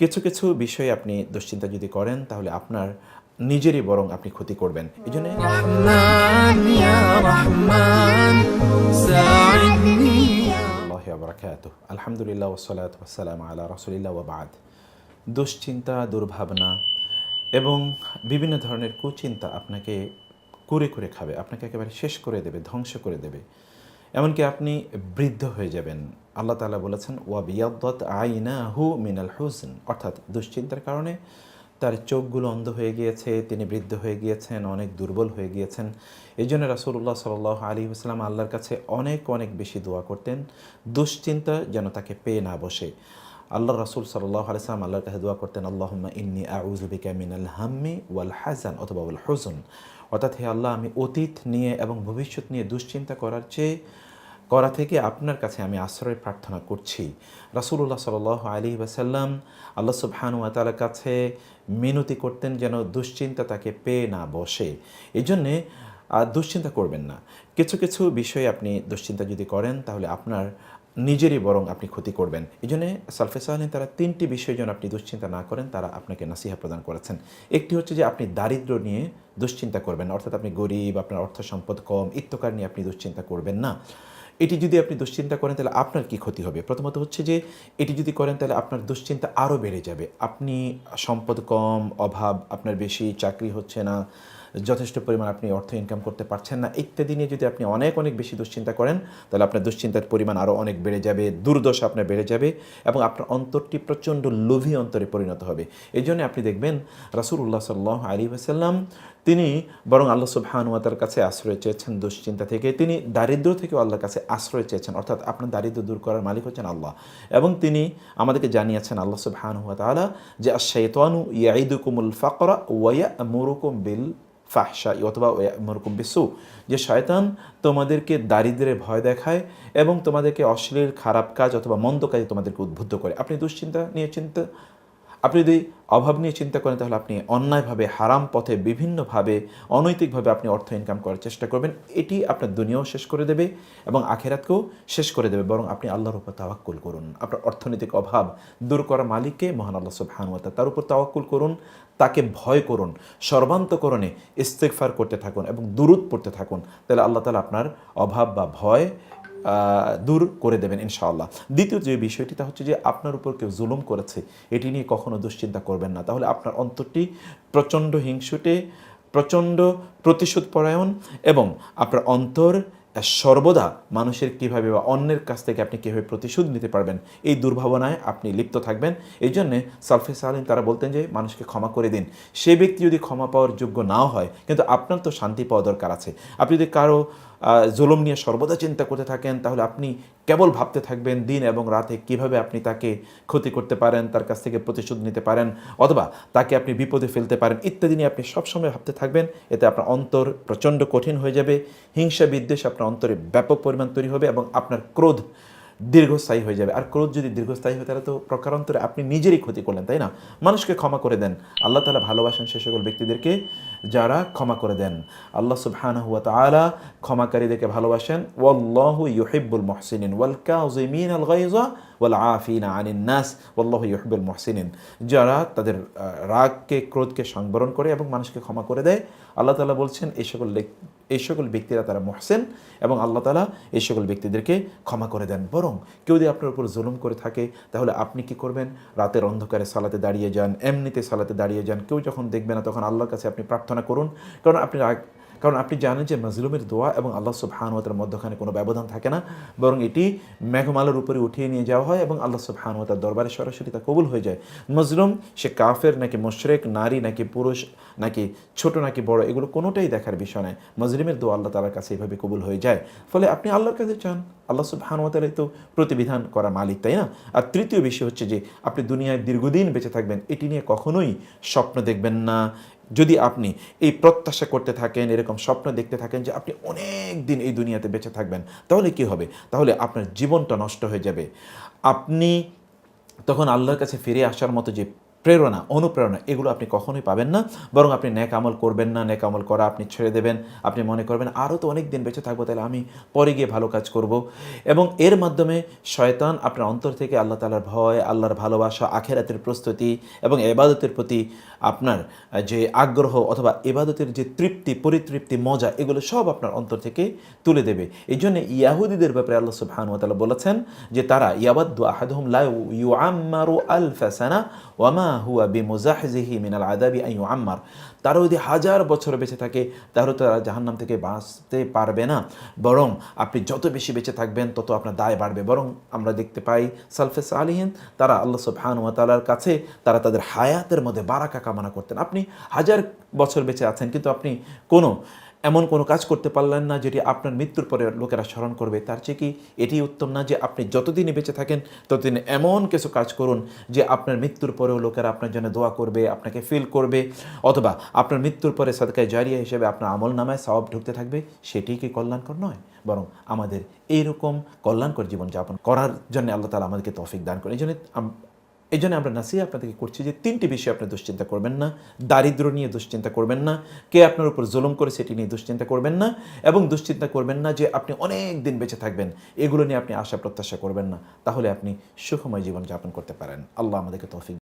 কিছু কিছু বিষয়ে আপনি দুশ্চিন্তা যদি করেন, তাহলে আপনার নিজেরই বরং আপনি ক্ষতি করবেন। এই জন্য আলহামদুলিল্লাহ ওসলাত ওসালাম আল্লাহ রসুলিল্লা ওবাদ দুশ্চিন্তা, দুর্ভাবনা এবং বিভিন্ন ধরনের কুচিন্তা আপনাকে কুরে করে খাবে, আপনাকে একেবারে শেষ করে দেবে, ধ্বংস করে দেবে। এমনকি আপনি বৃদ্ধ হয়ে যাবেন। আল্লাহ তালা বলেছেন ওয়া বিয়াদ্দত আইনা হু মিনাল হুসন। অর্থাৎ দুশ্চিন্তার কারণে তার চোখগুলো অন্ধ হয়ে গিয়েছে, তিনি বৃদ্ধ হয়ে গিয়েছেন, অনেক দুর্বল হয়ে গিয়েছেন। এই জন্য রাসুল্লাহ সাল আলী আসসালাম আল্লাহর কাছে অনেক অনেক বেশি দোয়া করতেন, দুশ্চিন্তা যেন তাকে পেয়ে না বসে। আল্লাহ রাসুল সাল্লাহ আলিয়াল্লাম আল্লাহর কাছে দোয়া করতেন, আল্লাহম্মা ইন্নি আউজুবিকা মিনাল হাম্মি ওয়াল হাসান অথবা ওয়াল হুজন অর্থাৎ, হে আল্লাহ, আমি অতীত নিয়ে এবং ভবিষ্যৎ নিয়ে দুশ্চিন্তা করার চেয়ে করা থেকে আপনার কাছে আমি আশ্রয় প্রার্থনা করছি। রাসুল্লাহ সাল আলী ওয়াসাল্লাম আল্লাহ সুবহানু তালার কাছে মিনতি করতেন যেন দুশ্চিন্তা তাকে পেয়ে না বসে। এই জন্যে দুশ্চিন্তা করবেন না। কিছু কিছু বিষয়ে আপনি দুশ্চিন্তা যদি করেন, তাহলে আপনার নিজেরই বরং আপনি ক্ষতি করবেন। এই জন্যে সালফে তারা তিনটি বিষয় যেন আপনি দুশ্চিন্তা না করেন, তারা আপনাকে নাসিহা প্রদান করেছেন। একটি হচ্ছে যে আপনি দারিদ্র নিয়ে দুশ্চিন্তা করবেন, অর্থাৎ আপনি গরিব, আপনার অর্থ সম্পদ কম ইত্যকার নিয়ে আপনি দুশ্চিন্তা করবেন না। এটি যদি আপনি দুশ্চিন্তা করেন, তাহলে আপনার কি ক্ষতি হবে? প্রথমত হচ্ছে যে, এটি যদি করেন, তাহলে আপনার দুশ্চিন্তা আরও বেড়ে যাবে। আপনি সম্পদ কম, অভাব, আপনার বেশি, চাকরি হচ্ছে না, যথেষ্ট পরিমাণ আপনি অর্থ ইনকাম করতে পারছেন না, ইত্যাদি নিয়ে যদি আপনি অনেক অনেক বেশি দুশ্চিন্তা করেন, তাহলে আপনার দুশ্চিন্তার পরিমাণ আরও অনেক বেড়ে যাবে, দুর্দশা আপনার বেড়ে যাবে এবং আপনার অন্তরটি প্রচণ্ড লোভী অন্তরে পরিণত হবে। এই জন্য আপনি দেখবেন রাসুল্লাহ সাল্লাহ আলী আসাল্লাম তিনি বরং আল্লাহ সুবহানুয়াতার কাছে আশ্রয় চেয়েছেন দুশ্চিন্তা থেকে। তিনি দারিদ্র থেকেও আল্লাহর কাছে আশ্রয় চেয়েছেন। অর্থাৎ আপনার দারিদ্র দূর করার মালিক হচ্ছেন আল্লাহ। এবং তিনি আমাদেরকে জানিয়েছেন আল্লাহ সুবহানুয়া তাআলা যে আশাইতানু ইয়াইদুকুমুল ফাকরা ওয়া মুরুকুম বিল ফাহসা অথবা মরকুম বিসু যে, শয়তান তোমাদেরকে দারিদ্রে ভয় দেখায় এবং তোমাদেরকে অশ্লীল খারাপ কাজ অথবা মন্দ কাজে তোমাদেরকে উদ্বুদ্ধ করে। আপনি দুশ্চিন্তা নিয়ে চিন্তা আপনি যদি অভাব নিয়ে চিন্তা করেন, তাহলে আপনি অন্যায়ভাবে, হারাম পথে বিভিন্নভাবে, অনৈতিকভাবে আপনি অর্থ ইনকাম করার চেষ্টা করবেন। এটি আপনার দুনিয়াও শেষ করে দেবে এবং আখেরাতকেও শেষ করে দেবে, বরং আপনি আল্লাহর উপর তাওয়াক্কুল করুন। আপনার অর্থনৈতিক অভাব দূর করা মালিককে মহান আল্লাহ সুবহানুয়াতা তার উপর তাওয়াক্কুল করুন, তাকে ভয় করুন, সর্বান্তকরণে ইস্তেকফার করতে থাকুন এবং দূরত পড়তে থাকুন। তাহলে আল্লাহ তালা আপনার অভাব বা ভয় দূর করে দেবেন, ইনশাআল্লাহ। দ্বিতীয় যে বিষয়টি, তা হচ্ছে যে আপনার উপর কেউ জুলুম করেছে, এটি নিয়ে কখনো দুশ্চিন্তা করবেন না। তাহলে আপনার অন্তরটি প্রচণ্ড হিংসুটে, প্রচণ্ড প্রতিশোধ পরায়ণ এবং আপনার অন্তর সর্বদা মানুষের কীভাবে বা অন্যের কাছ থেকে আপনি কীভাবে প্রতিশোধ নিতে পারবেন, এই দুর্ভাবনায় আপনি লিপ্ত থাকবেন। এই জন্যে সালফে সালিন তারা বলতেন যে, মানুষকে ক্ষমা করে দিন। সে ব্যক্তি যদি ক্ষমা পাওয়ার যোগ্য নাও হয়, কিন্তু আপনার তো শান্তি পাওয়া দরকার আছে। আপনি যদি কারও জুলুম নিয়ে সর্বদা চিন্তা করতে থাকেন, তাহলে আপনি কেবল ভাবতে থাকবেন দিন এবং রাতে কীভাবে আপনি তাকে ক্ষতি করতে পারেন, তার কাছ থেকে প্রতিশোধ নিতে পারেন, অথবা তাকে আপনি বিপদে ফেলতে পারেন, ইত্যাদি নিয়ে আপনি সবসময় ভাবতে থাকবেন। এতে আপনার অন্তর প্রচণ্ড কঠিন হয়ে যাবে। হিংসা বিদ্বেষ আপনার অন্তরে ব্যাপক পরিমাণ তৈরি হবে এবং আপনার ক্রোধ দীর্ঘস্থায়ী হয়ে যাবে। আর ক্রোধ যদি দীর্ঘস্থায়ী হয়, তাহলে তো প্রকারান্তরে আপনি নিজেরই ক্ষতি করলেন, তাই না? মানুষকে ক্ষমা করে দেন। আল্লাহ তালা ভালোবাসেন সে সকল ব্যক্তিদেরকে যারা ক্ষমা করে দেন। আল্লাহ সুবহানাহু ওয়া তাআলা ক্ষমাকারীদেরকে ভালোবাসেন। ওয়াল্লাহু ইউহিব্বুল মুহসিনিন ওয়াল কাযিমিন আল গায়যা ওয়াল আফিনা আনিন নাস। ওয়াল্লাহু ইউহিব্বুল মুহসিনিন। যারা তাদের রাগকে, ক্রোধকে সংবরণ করে এবং মানুষকে ক্ষমা করে দেয়, আল্লাহ তালা বলছেন, এই সকল এই সকল ব্যক্তিরা তারা মহসেন এবং আল্লাহ তালা এই সকল ব্যক্তিদেরকে ক্ষমা করে দেন। বরং কেউ যদি আপনার উপর জুলুম করে থাকে, তাহলে আপনি কি করবেন? রাতের অন্ধকারে সালাতে দাঁড়িয়ে যান, এমনিতে সালাতে দাঁড়িয়ে যান। কেউ যখন দেখবে না, তখন আল্লাহর কাছে আপনি প্রার্থনা করুন। কারণ আপনি কারণ আপনি জানেন যে মজলুমের দোয়া এবং আল্লাহ সুবহানুয়াতার মধ্যখানে কোনো ব্যবধান থাকে না, বরং এটি মেঘমালার উপরে উঠিয়ে নিয়ে যাওয়া হয় এবং আল্লাহ সুবহানুয়াতার দরবারে সরাসরি তা কবুল হয়ে যায়। মজলুম, সে কাফের নাকি মশরেক, নারী নাকি পুরুষ, নাকি ছোট নাকি বড়, এগুলো কোনোটাই দেখার বিষয় নয়। মজলিমের দোয়া আল্লাহ তালার কাছে এইভাবে কবুল হয়ে যায়। ফলে আপনি আল্লাহর কাছে চান। আল্লাহ সুবহানুয়াতালাই তো প্রতিবিধান করা মালিক, তাই না? আর তৃতীয় বিষয় হচ্ছে যে, আপনি দুনিয়ায় দীর্ঘদিন বেঁচে থাকবেন, এটি নিয়ে কখনোই স্বপ্ন দেখবেন না। যদি আপনি এই প্রত্যাশা করতে থাকেন, এরকম স্বপ্ন দেখতে থাকেন যে, আপনি অনেক দিন এই দুনিয়াতে বেঁচে থাকবেন, তাহলে কি হবে? তাহলে আপনার জীবনটা নষ্ট হয়ে যাবে। আপনি তখন আল্লাহর কাছে ফিরে আসার মতো যে প্রেরণা, অনুপ্রেরণা, এগুলো আপনি কখনোই পাবেন না। বরং আপনি ন্যাক আমল করবেন না, ন্যাক আমল করা আপনি ছেড়ে দেবেন। আপনি মনে করবেন আরও তো অনেক দিন বেঁচে থাকব, তাহলে আমি পরে গিয়ে ভালো কাজ করব। এবং এর মাধ্যমে শয়তান আপনার অন্তর থেকে আল্লাহ তালার ভয়, আল্লাহর ভালোবাসা, আখেরাতের প্রস্তুতি এবং এবাদতের প্রতি আপনার যে আগ্রহ অথবা এবাদতের যে তৃপ্তি, পরিতৃপ্তি, মজা, এগুলো সব আপনার অন্তর থেকে তুলে দেবে। এই জন্য ইয়াহুদিদের ব্যাপারে আল্লাহ সুবহানাহু ওয়া বলেছেন যে তারা, ইয়াবাদ্দু আহাদুহুম লা ইউআম্মারু আল সানা ওয়ামা হুয়া বিমুজাহজিহি মিনাল আযাবি আন ইউআম্মার। তারা যদি হাজার বছর বেঁচে থাকে, তাহলে তারা জাহান্নাম থেকে বাঁচতে পারবে না। বরং আপনি যত বেশি বেঁচে থাকবেন, তত আপনার দায় বাড়বে। বরং আমরা দেখতে পাই সালফেস আলিহীন তারা আল্লাহ সুবহানাহু ওয়া তাআলার কাছে, তারা তাদের হায়াতের মধ্যে বারাকা কামনা করতেন। আপনি হাজার বছর বেঁচে আছেন, কিন্তু আপনি কোনো এমন কোনো কাজ করতে পারলেন না যেটি আপনার মৃত্যুর পরে লোকেরা স্মরণ করবে। তার চেয়ে কি এটি উত্তম না যে আপনি যতদিনই বেঁচে থাকেন, ততদিন এমন কিছু কাজ করুন যে আপনার মৃত্যুর পরেও লোকেরা আপনার জন্য দোয়া করবে, আপনাকে ফিল করবে, অথবা আপনার মৃত্যুর পরে সাদকায় জারিয়া হিসেবে আপনার আমল নামায় সওয়াব ঢুকতে থাকবে, সেটি কি কল্যাণকর নয়? বরং আমাদের এইরকম কল্যাণকর জীবনযাপন করার জন্য আল্লাহ তালা আমাদেরকে তৌফিক দান করে এই জন্য এই জন্য আমরা নাসিয়া আপনাদেরকে করছি যে তিনটি বিষয়ে আপনি দুশ্চিন্তা করবেন না দারিদ্র নিয়ে দুশ্চিন্তা করবেন না, কে আপনার উপর জুলুম করে সেটি নিয়ে দুশ্চিন্তা করবেন না এবং দুশ্চিন্তা করবেন না যে আপনি অনেক দিন বেঁচে থাকবেন, এগুলো নিয়ে আপনি আশা প্রত্যাশা করবেন না। তাহলে আপনি সুখময় জীবনযাপন করতে পারেন। আল্লাহ আমাদেরকে তৌফিক